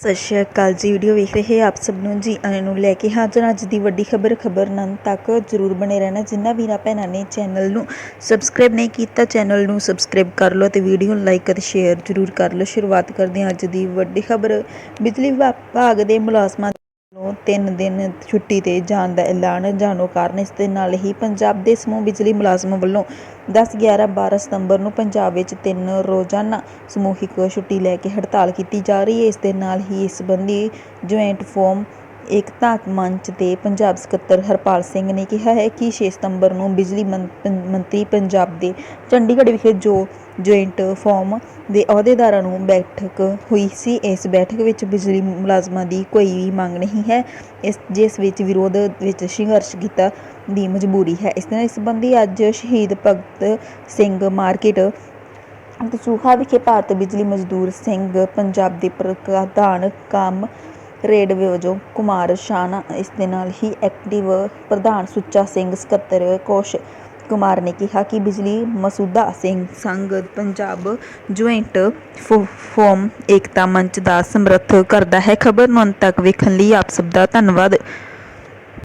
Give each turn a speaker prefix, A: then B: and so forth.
A: ਸਤਿ ਸ਼੍ਰੀ ਅਕਾਲ ਜੀ ਵੀਡੀਓ ਵੇਖ ਰਹੇ ਆਪ ਸਭ ਨੂੰ ਜੀ, ਆਇਆਂ ਨੂੰ ਲੈ ਕੇ ਹਾਜ਼ਰ ਹਾਂ ਅੱਜ ਦੀ ਵੱਡੀ ਖਬਰ ਖਬਰ ਨੰਨ ਤੱਕ ਜਰੂਰ ਬਣੇ ਰਹਿਣਾ, ਜਿੰਨਾ ਵੀਰਾਂ ਭੈਣਾਂ ਨੇ ਚੈਨਲ ਨੂੰ ਸਬਸਕ੍ਰਾਈਬ ਨਹੀਂ ਕੀਤਾ ਚੈਨਲ ਨੂੰ ਸਬਸਕ੍ਰਾਈਬ ਕਰ ਲਓ ਤੇ ਵੀਡੀਓ ਨੂੰ ਲਾਈਕ ਅਤੇ ਸ਼ੇਅਰ ਜਰੂਰ ਕਰ ਲਓ। ਸ਼ੁਰੂਆਤ ਕਰਦੇ ਹਾਂ ਅੱਜ ਦੀ ਵੱਡੀ ਖਬਰ। ਬਿਜਲੀ ਵਿਭਾਗ ਦੇ ਮੁਲਾਜ਼ਮਾਂ ਤਿੰਨ ਦਿਨ ਛੁੱਟੀ ਤੇ ਜਾਣ ਦਾ ਐਲਾਨ ਜਾਣੋ ਕਾਰਨ ਇਸ ਦੇ ਨਾਲ ਹੀ ਪੰਜਾਬ ਦੇ ਸਮੂਹ ਬਿਜਲੀ ਮੁਲਾਜ਼ਮਾਂ ਵੱਲੋਂ 10 11 12 ਸਤੰਬਰ ਨੂੰ ਪੰਜਾਬ ਵਿੱਚ ਤਿੰਨ ਰੋਜ਼ਾਨਾ ਸਮੂਹਿਕ ਛੁੱਟੀ ਲੈ ਕੇ ਹੜਤਾਲ ਕੀਤੀ ਜਾ ਰਹੀ ਹੈ। ਇਸ ਦੇ ਨਾਲ ਹੀ ਇਸ ਸੰਬੰਧੀ ਜੁਆਇੰਟ ਫੋਰਮ ਏਕਤਾ ਮੰਚ ਦੇ ਪੰਜਾਬ ਸਕੱਤਰ ਹਰਪਾਲ ਸਿੰਘ ਨੇ ਕਿਹਾ ਹੈ ਕਿ 6 ਸਤੰਬਰ ਨੂੰ ਬਿਜਲੀ ਮੰ- ਪੰ- ਮੰਤਰੀ ਪੰਜਾਬ ਦੇ ਚੰਡੀਗੜ੍ਹ ਵਿਖੇ ਜੋ ਜੁਆਇੰਟ ਫੋਰਮ ਦੇ ਅਹੁਦੇਦਾਰਾਂ ਨੂੰ ਬੈਠਕ ਹੋਈ ਸੀ। ਇਸ ਬੈਠਕ ਵਿੱਚ ਬਿਜਲੀ ਮੁਲਾਜ਼ਮਾਂ ਦੀ ਕੋਈ ਵੀ ਮੰਗ ਨਹੀਂ ਹੈ। ਇਸ, ਜਿਸ ਵਿੱਚ ਵਿਰੋਧ ਵਿੱਚ ਸੰਘਰਸ਼ ਕੀਤਾ ਦੀ ਮਜਬੂਰੀ ਹੈ। ਇਸ ਨਾਲ ਇਸ ਸੰਬੰਧੀ ਅੱਜ ਸ਼ਹੀਦ ਭਗਤ ਸਿੰਘ ਮਾਰਕੀਟ ਦਸੂਹਾ ਵਿਖੇ ਭਾਰਤ ਬਿਜਲੀ ਮਜ਼ਦੂਰ ਸਿੰਘ ਪੰਜਾਬ ਦੇ ਪ੍ਰਧਾਨ ਕੰਮ ਰੇਡ ਵਜੋਂ ਕੁਮਾਰ ਸ਼ਾਨਾ, ਇਸ ਦੇ ਨਾਲ ਹੀ ਐਕਟਿਵ ਪ੍ਰਧਾਨ ਸੁੱਚਾ ਸਿੰਘ ਸਕੱਤਰ ਕੋਸ਼ ਕੁਮਾਰ ਨੇ ਕਿਹਾ ਕਿ ਬਿਜਲੀ ਮਸੂਦਾ ਸਿੰਘ ਸੰਘ ਪੰਜਾਬ ਜੁਆਇੰਟ ਫੋ- ਫੋਰਮ ਏਕਤਾ ਮੰਚ ਦਾ ਸਮਰਥ ਕਰਦਾ ਹੈ। ਖਬਰ ਨੂੰ ਅੰਤ ਤੱਕ ਵੇਖਣ ਲਈ ਆਪ ਸਭ ਦਾ ਧੰਨਵਾਦ।